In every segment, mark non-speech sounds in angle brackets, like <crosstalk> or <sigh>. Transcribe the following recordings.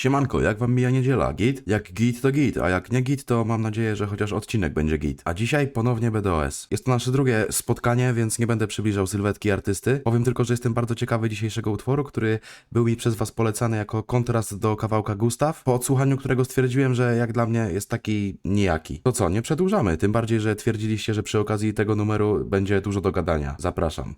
Siemanko, jak wam mija niedziela? Git? Jak git to git, a jak nie git to mam nadzieję, że chociaż odcinek będzie git. A dzisiaj ponownie BDOS. Jest to nasze drugie spotkanie, więc nie będę przybliżał sylwetki artysty. Powiem tylko, że jestem bardzo ciekawy dzisiejszego utworu, który był mi przez was polecany jako kontrast do kawałka Gustaw, po odsłuchaniu którego stwierdziłem, że jak dla mnie jest taki nijaki. To co, nie przedłużamy, tym bardziej, że twierdziliście, że przy okazji tego numeru będzie dużo do gadania. Zapraszam.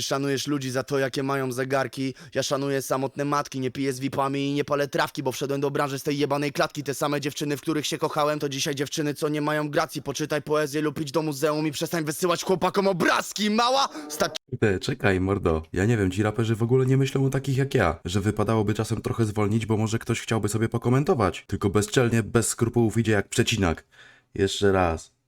Ty szanujesz ludzi za to, jakie mają zegarki. Ja szanuję samotne matki, nie piję z vipami i nie palę trawki, bo wszedłem do branży z tej jebanej klatki. Te same dziewczyny, w których się kochałem, to dzisiaj dziewczyny, co nie mają gracji. Poczytaj poezję lub idź do muzeum i przestań wysyłać chłopakom obrazki. Mała, stać Ty, czekaj, mordo. Ja nie wiem, ci raperzy w ogóle nie myślą o takich jak ja, że wypadałoby czasem trochę zwolnić, bo może ktoś chciałby sobie pokomentować. Tylko bezczelnie, bez skrupułów idzie jak przecinak. Jeszcze raz.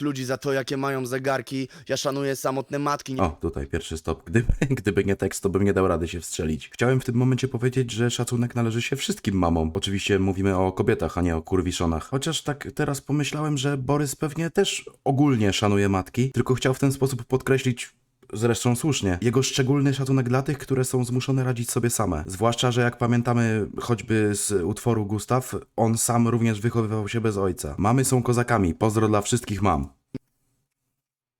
Ludzi za to, jakie mają zegarki. Ja szanuję samotne matki, nie O, tutaj pierwszy stop. Gdyby, <laughs> gdyby nie tekst, to bym nie dał rady się wstrzelić. Chciałem w tym momencie powiedzieć, że szacunek należy się wszystkim mamom. Oczywiście mówimy o kobietach, a nie o kurwiszonach. Chociaż tak teraz pomyślałem, że Borys pewnie też ogólnie szanuje matki, tylko chciał w ten sposób podkreślić Zresztą słusznie. Jego szczególny szacunek dla tych, które są zmuszone radzić sobie same. Zwłaszcza, że jak pamiętamy choćby z utworu Gustaw, on sam również wychowywał się bez ojca. Mamy są kozakami. Pozdro dla wszystkich mam.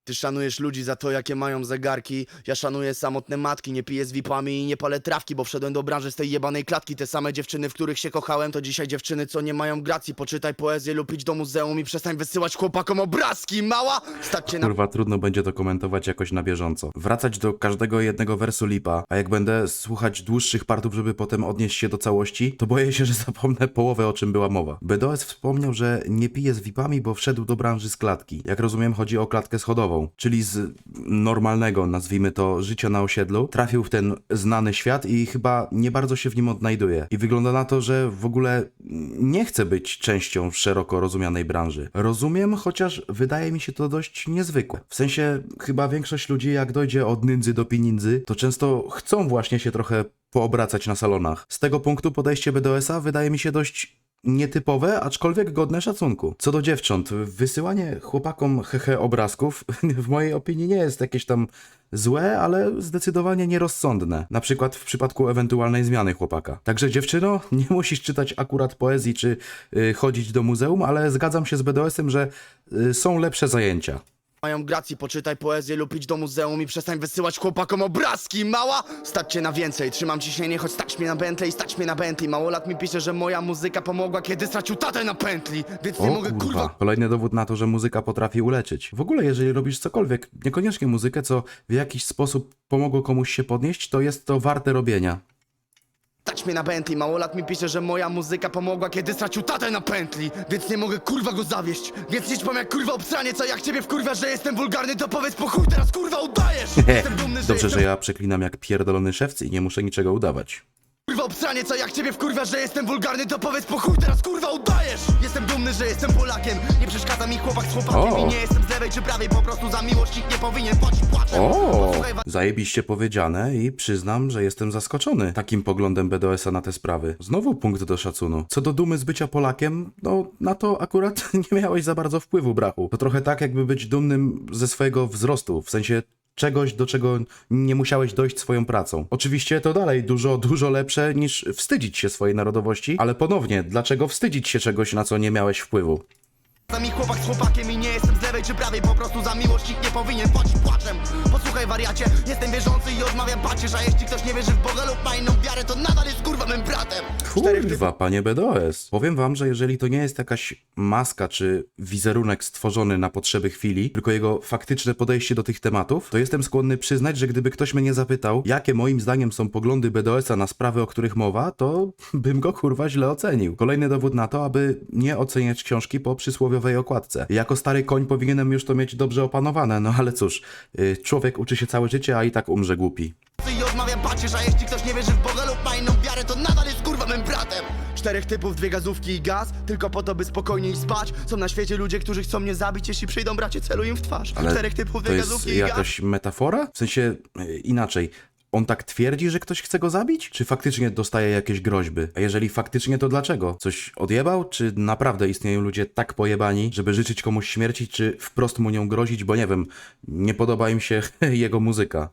Ty szanujesz ludzi za to, jakie mają zegarki. Ja szanuję samotne matki, nie piję z vipami i nie palę trawki, bo wszedłem do branży z tej jebanej klatki. Te same dziewczyny, w których się kochałem, to dzisiaj dziewczyny, co nie mają gracji. Poczytaj poezję lub idź do muzeum i przestań wysyłać chłopakom obrazki. Mała, stać na Kurwa, trudno będzie to komentować jakoś na bieżąco. Wracać do każdego jednego wersu lipa, a jak będę słuchać dłuższych partów, żeby potem odnieść się do całości, to boję się, że zapomnę połowę o czym była mowa. BDOS wspomniał, że nie pije z VIPami, bo wszedł do branży z klatki. Jak rozumiem, chodzi o klatkę schodową, czyli z normalnego, nazwijmy to, życia na osiedlu, trafił w ten znany świat i chyba nie bardzo się w nim odnajduje. I wygląda na to, że w ogóle nie chce być częścią szeroko rozumianej branży. Rozumiem, chociaż wydaje mi się to dość niezwykłe. W sensie, chyba większość ludzi, jak dojdzie od nędzy do pieniędzy, to często chcą właśnie się trochę poobracać na salonach. Z tego punktu podejście BDS-a wydaje mi się dość nietypowe, aczkolwiek godne szacunku. Co do dziewcząt, wysyłanie chłopakom hehe obrazków <laughs> w mojej opinii nie jest jakieś tam złe, ale zdecydowanie nierozsądne. Na przykład w przypadku ewentualnej zmiany chłopaka. Także dziewczyno, <laughs> nie musisz czytać akurat poezji czy y, chodzić do muzeum, ale zgadzam się z BDS-em, że y, są lepsze zajęcia. Mają gracji. Poczytaj poezję lub idź do muzeum i przestań wysyłać chłopakom obrazki. Mała, stać cię na więcej. Trzymam ciśnienie, choć stać mnie na Bentley, stać mnie na Bentley. Mało lat mi pisze, że moja muzyka pomogła, kiedy stracił tatę na pętli. Więc nie O mogę, kurwa, kurwa, kolejny dowód na to, że muzyka potrafi uleczyć. W ogóle, jeżeli robisz cokolwiek, niekoniecznie muzykę, co w jakiś sposób pomogło komuś się podnieść, to jest to warte robienia. Stać mnie na Bentley, mało lat mi pisze, że moja muzyka pomogła, kiedy stracił tatę na pętli. Więc nie mogę kurwa go zawieść. Więc nie ćpam jak kurwa obsranie, co jak ciebie wkurwia, że jestem wulgarny To powiedz po chuj teraz kurwa udajesz! <laughs> Jestem dumny, że Dobrze, jestem że ja przeklinam jak pierdolony szewc i nie muszę niczego udawać. Obsranie, co jak ciebie wkurwia, że jestem wulgarny To powiedz po chuj teraz kurwa udajesz Jestem dumny, że jestem Polakiem Nie przeszkadza mi chłopak z chłopakiem O. I nie jestem z lewej czy prawej, po prostu za miłość nikt nie powinien płacić płaczem O, Posłuchaj, zajebiście powiedziane i przyznam, że jestem zaskoczony takim poglądem BDS-a na te sprawy. Znowu punkt do szacunu. Co do dumy z bycia Polakiem, no na to akurat <laughs> nie miałeś za bardzo wpływu, brachu. To trochę tak, jakby być dumnym ze swojego wzrostu, w sensie czegoś, do czego nie musiałeś dojść swoją pracą. Oczywiście to dalej dużo, dużo lepsze niż wstydzić się swojej narodowości, ale ponownie, dlaczego wstydzić się czegoś, na co nie miałeś wpływu? Chłopak z chłopakiem i nie jestem z lewej czy prawej Po prostu za miłość nie powinien płacić płaczem Posłuchaj wariacie, jestem wierzący odmawiam pacierz A jeśli ktoś nie wierzy w Boga lub ma inną wiarę To nadal jest kurwa mym bratem Kurwa, panie BDOS. Powiem wam, że jeżeli to nie jest jakaś maska czy wizerunek stworzony na potrzeby chwili, tylko jego faktyczne podejście do tych tematów, to jestem skłonny przyznać, że gdyby ktoś mnie zapytał, jakie moim zdaniem są poglądy BDOS-a na sprawy, o których mowa, to <laughs> bym go kurwa źle ocenił. Kolejny dowód na to, aby nie oceniać książki po przysłowiowej okładce. Jako stary koń powinienem już to mieć dobrze opanowane, no ale cóż, y, człowiek uczy się całe życie, a i tak umrze głupi. i odmawiam pacierz A jeśli ktoś nie wierzy w Boga lub ma inną wiarę To nadal jest kurwa mym bratem Czterech typów, dwie gazówki i gaz Tylko po to, by spokojniej spać Są na świecie ludzie, którzy chcą mnie zabić Jeśli przyjdą, bracie, celuj im w twarz Ale Czterech typów, to dwie jest gazówki i gaz jakaś metafora? W sensie y, inaczej. on tak twierdzi, że ktoś chce go zabić? Czy faktycznie dostaje jakieś groźby? A jeżeli faktycznie, to dlaczego? Coś odjebał? Czy naprawdę istnieją ludzie tak pojebani, żeby życzyć komuś śmierci, czy wprost mu nią grozić? Bo nie wiem, nie podoba im się <laughs> jego muzyka.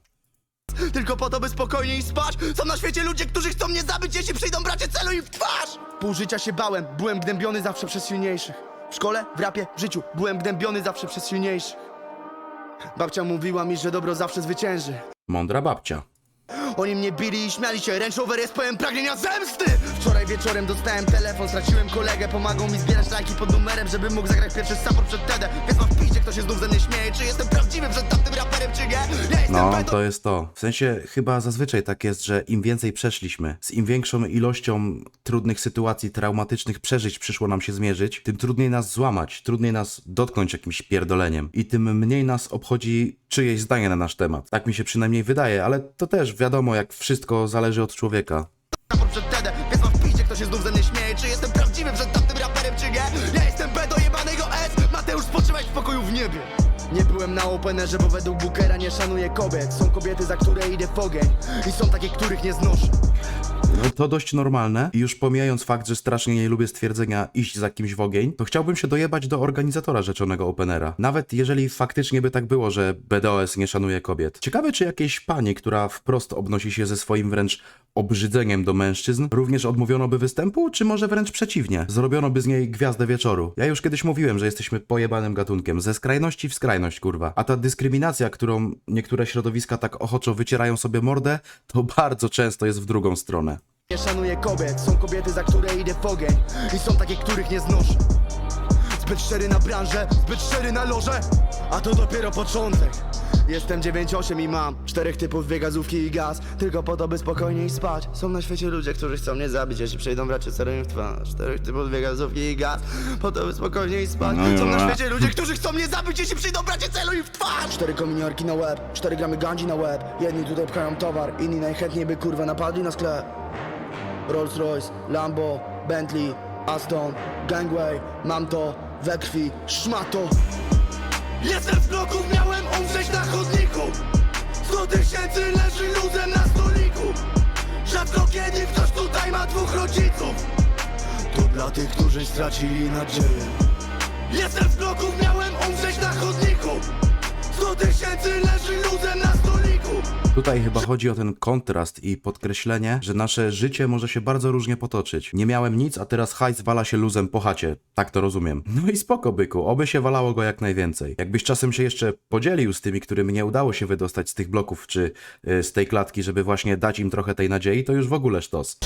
Tylko po to, by spokojniej spać. Są na świecie ludzie, którzy chcą mnie zabić Jeśli przyjdą bracie, celuj im w twarz. Pół życia się bałem, byłem gnębiony zawsze przez silniejszych. W szkole, w rapie, w życiu Byłem gnębiony zawsze przez silniejszych. Babcia mówiła mi, że dobro zawsze zwycięży. Mądra babcia. Oni mnie bili i śmiali się, Range Rover jest pełen pragnienia zemsty. Wczoraj wieczorem dostałem telefon, straciłem kolegę. Pomagał mi zbierać lajki pod numerem, żeby mógł zagrać pierwszy support przed TED Więc mam w piździe, kto się znów ze mnie śmieje. Czy jestem prawdziwy przed tamtym raperem, czy nie? No, to jest to. W sensie chyba zazwyczaj tak jest, że im więcej przeszliśmy, z im większą ilością trudnych sytuacji traumatycznych przeżyć przyszło nam się zmierzyć, tym trudniej nas złamać, trudniej nas dotknąć jakimś pierdoleniem i tym mniej nas obchodzi czyjeś zdanie na nasz temat. Tak mi się przynajmniej wydaje, ale to też wiadomo, jak wszystko zależy od człowieka. mam kto się znów ze mnie śmieje Czy jestem prawdziwy przed tamtym raperem, czy nie? Ja jestem pedo jebanego S Mateusz, spoczywaj w pokoju w niebie nie byłem na openerze, bo według Bookera nie szanuję kobiet Są kobiety, za które idę w ogień I są takie, których nie znoszę No to dość normalne i już pomijając fakt, że strasznie nie lubię stwierdzenia iść za kimś w ogień, to chciałbym się dojebać do organizatora rzeczonego Openera. Nawet jeżeli faktycznie by tak było, że BDOS nie szanuje kobiet. Ciekawe, czy jakiejś pani, która wprost obnosi się ze swoim wręcz obrzydzeniem do mężczyzn, również odmówiono by występu, czy może wręcz przeciwnie? Zrobiono by z niej gwiazdę wieczoru. Ja już kiedyś mówiłem, że jesteśmy pojebanym gatunkiem, ze skrajności w skrajność, kurwa. A ta dyskryminacja, którą niektóre środowiska tak ochoczo wycierają sobie mordę, to <laughs> bardzo często jest w drugą stronę. Nie szanuję kobiet, są kobiety, za które idę w ogień I są takie, których nie znoszę Zbyt szczery na branżę, zbyt szczery na loże A to dopiero początek. Jestem 9-8 i mam czterech typów dwie gazówki i gaz. Tylko po to, by spokojniej spać. Są na świecie ludzie, którzy chcą mnie zabić. Jeśli przejdą bracie seryjnie w twarz. Czterech typów dwie gazówki i gaz. Po to, by spokojniej spać. No i Są na dobra. świecie ludzie, którzy chcą mnie zabić. Jeśli przyjdą bracie celuj w twarz. Cztery kominiarki na łeb, cztery gramy gandzi na łeb. Jedni tutaj pchają towar, inni najchętniej by kurwa napadli na sklep. Rolls Royce, Lambo, Bentley, Aston, Gangway, mam to we krwi, szmato Jestem z bloków, miałem umrzeć na chodniku. 100 tysięcy leży luzem na stoliku. Rzadko kiedy ktoś tutaj ma dwóch rodziców. To dla tych, którzy stracili nadzieję. Jestem z bloków, miałem umrzeć na chodniku 100 tysięcy leży luzem na stoliku Tutaj chyba chodzi o ten kontrast i podkreślenie, że nasze życie może się bardzo różnie potoczyć. Nie miałem nic, a teraz hajs wala się luzem po chacie. Tak to rozumiem. No i spoko, byku, oby się walało go jak najwięcej. Jakbyś czasem się jeszcze podzielił z tymi, którym nie udało się wydostać z tych bloków czy y, z tej klatki, żeby właśnie dać im trochę tej nadziei, to już w ogóle sztos.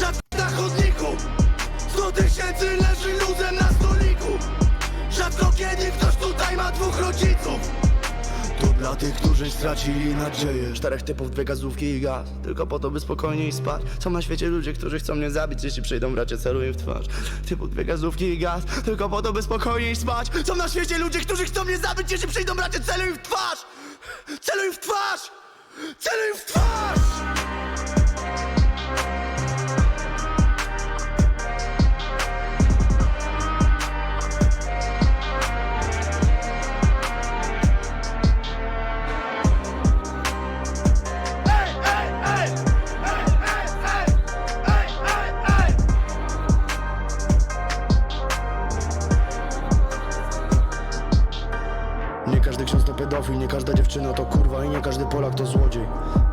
Tych, którzy stracili nadzieję. Czterech typów, dwie gazówki i gaz. Tylko po to, by spokojniej spać. Są na świecie ludzie, którzy chcą mnie zabić Jeśli przyjdą bracie, celuj im w twarz. Typu dwie gazówki i gaz. Tylko po to, by spokojniej spać. Są na świecie ludzie, którzy chcą mnie zabić Jeśli przyjdą bracie, celuj im w twarz. Celuj im w twarz. Celuj im w twarz dziewczyna to kurwa i nie każdy Polak to złodziej.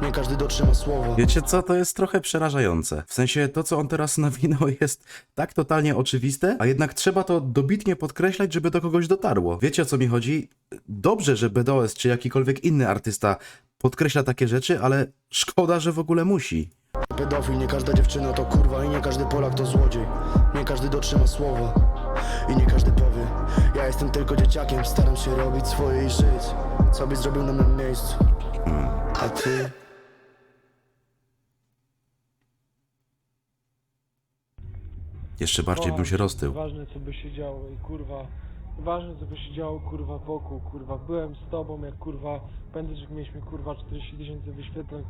Nie każdy dotrzyma słowa. Wiecie co, to jest trochę przerażające. W sensie to, co on teraz <laughs> nawinął jest tak totalnie oczywiste, a jednak trzeba to dobitnie podkreślać, żeby do kogoś dotarło. Wiecie o co mi chodzi? Dobrze, że BDOS czy jakikolwiek inny artysta podkreśla takie rzeczy, ale szkoda, że w ogóle musi. Pedofil, nie każda dziewczyna to kurwa i nie każdy Polak to złodziej. Nie każdy dotrzyma słowa i nie każdy powie. Ja jestem tylko dzieciakiem, staram się robić swoje i żyć. Co byś zrobił na moim miejscu? A ty? Jeszcze bardziej bym się roztył. Ważne co by się działo i kurwa, ważne co by się działo kurwa wokół, kurwa, byłem z tobą jak kurwa, pamiętasz jak mieliśmy kurwa 40 tysięcy wyświetleń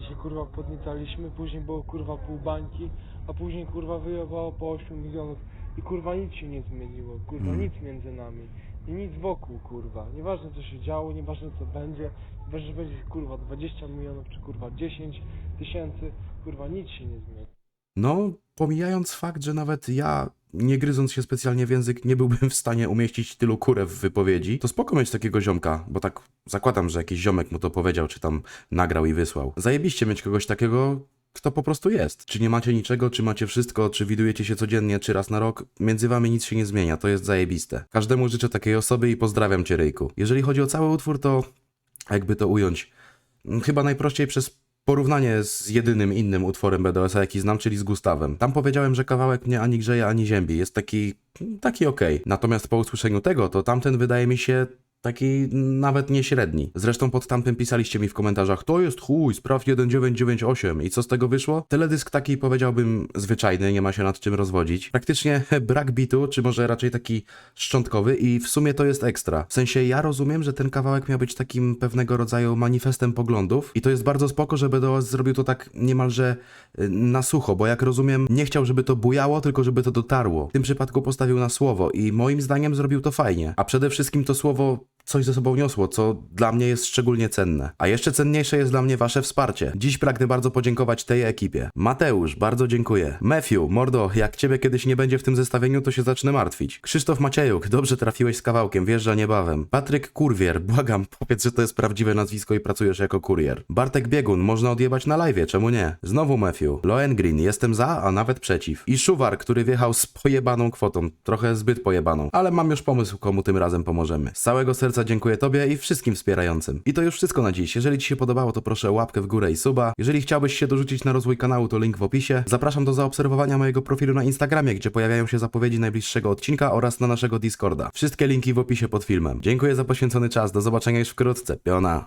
i się kurwa podniecaliśmy, później było kurwa pół bańki, a później kurwa wyjebało po 8 milionów i kurwa nic się nie zmieniło, kurwa Mm. nic między nami, i nic wokół, kurwa. Nieważne co się działo, nieważne co będzie, nieważne, że będzie kurwa 20 milionów czy kurwa 10 tysięcy, kurwa nic się nie zmieni. No, pomijając fakt, że nawet ja, nie gryząc się specjalnie w język, nie byłbym w stanie umieścić tylu kurew w wypowiedzi, to spoko mieć takiego ziomka, bo tak zakładam, że jakiś ziomek mu to powiedział, czy tam nagrał i wysłał. Zajebiście mieć kogoś takiego, kto po prostu jest. Czy nie macie niczego, czy macie wszystko, czy widujecie się codziennie, czy raz na rok, między wami nic się nie zmienia, to jest zajebiste. Każdemu życzę takiej osoby i pozdrawiam cię, Ryjku. Jeżeli chodzi o cały utwór, to jakby to ująć, Mm, Chyba najprościej przez porównanie z jedynym innym utworem BDS-a, jaki znam, czyli z Gustawem. Tam powiedziałem, że kawałek mnie ani grzeje, ani ziębi. Jest taki, taki okej. Natomiast po usłyszeniu tego, to tamten wydaje mi się taki nawet nieśredni. Zresztą pod tamtym pisaliście mi w komentarzach, to jest chuj, sprawdź 1998 i co z tego wyszło? Teledysk taki powiedziałbym zwyczajny, nie ma się nad czym rozwodzić. Praktycznie <laughs> brak bitu, czy może raczej taki szczątkowy i w sumie to jest ekstra. W sensie ja rozumiem, że ten kawałek miał być takim pewnego rodzaju manifestem poglądów i to jest bardzo spoko, że BDOS zrobił to tak niemalże y, na sucho, bo jak rozumiem nie chciał, żeby to bujało, tylko żeby to dotarło. W tym przypadku postawił na słowo i moim zdaniem zrobił to fajnie. A przede wszystkim to słowo coś ze sobą niosło, co dla mnie jest szczególnie cenne. A jeszcze cenniejsze jest dla mnie wasze wsparcie. Dziś pragnę bardzo podziękować tej ekipie. Mateusz, bardzo dziękuję. Matthew, mordo, jak ciebie kiedyś nie będzie w tym zestawieniu, to się zacznę martwić. Krzysztof Maciejuk, dobrze trafiłeś z kawałkiem, wjeżdża niebawem. Patryk Kurwier, <laughs> błagam, powiedz, że to jest prawdziwe nazwisko i pracujesz jako kurier. Bartek Biegun, można odjebać na live, czemu nie? Znowu Matthew. Lohengrin, jestem za, a nawet przeciw. I Szuwar, który wjechał z pojebaną kwotą, trochę zbyt pojebaną, ale mam już pomysł, komu tym razem pomożemy. Z całego serca dziękuję Tobie i wszystkim wspierającym. I to już wszystko na dziś. Jeżeli Ci się podobało, to proszę łapkę w górę i suba. Jeżeli chciałbyś się dorzucić na rozwój kanału, to link w opisie. Zapraszam do zaobserwowania mojego profilu na Instagramie, gdzie pojawiają się zapowiedzi najbliższego odcinka oraz na naszego Discorda. Wszystkie linki w opisie pod filmem. Dziękuję za poświęcony czas. Do zobaczenia już wkrótce. Piona.